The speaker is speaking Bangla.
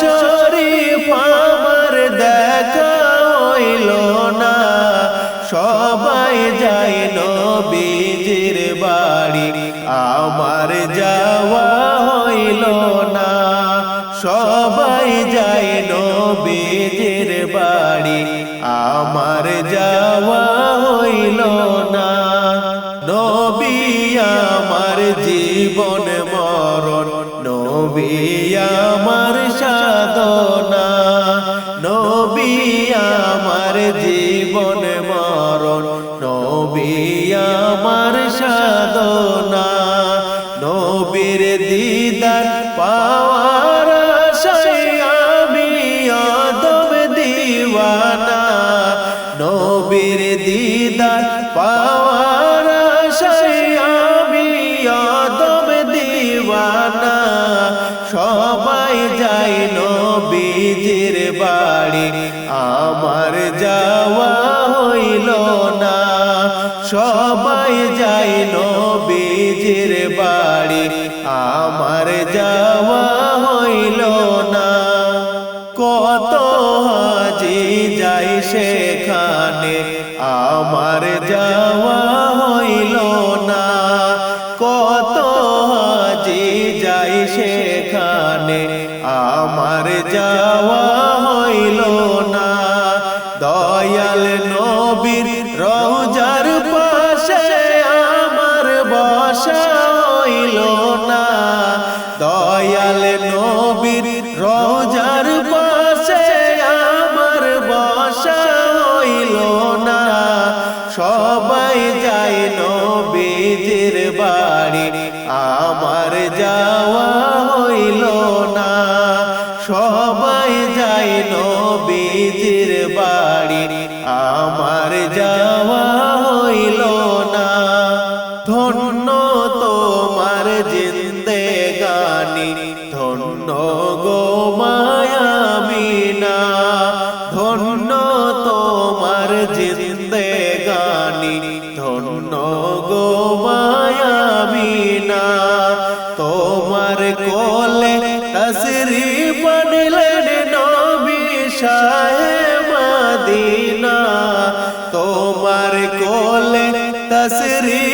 শরীফ আমার দেখা হইল না। সবাই যায় নবীজির বাড়ি, আমার যাওয়া হইল না। সবাই যায় নবীজির বাড়ি, আমার যাওয়া হইল না। নবী আমার জীবন মরণ আমার সাধনা, নবী আমার জীবন মরণ, নবী আমার সাধনা, নবীর দিদার পাওয়ার আমি অদম দিওয়ানা, নবীর দিদার পাওয়ার আশায় সবাই যায় নবীজির বাড়ি। আমার যাওয়া হইল না। সবাই যায় নবীজির বাড়ি। আমার যাওয়া হইল না। কত হাজি যাই সেখানে। আমার যাওয়া হইল না। দয়াল নবীর রোজার পাশে আমার বসা হইল না। সবাই যায় নবীজির বাড়ি, আমার যাওয়া হইল না। সবাই যায় নবীজির বাড়ি, আমার যাওয়া ধন্য গো মায়ামিনা ধন্য তোমার জিন্দে গানি, ধন্য গো মায়ামিনা তোমার কোলে তসরি পড়লেন নবী শাহে মদিনা, তোমার কোলে তসরি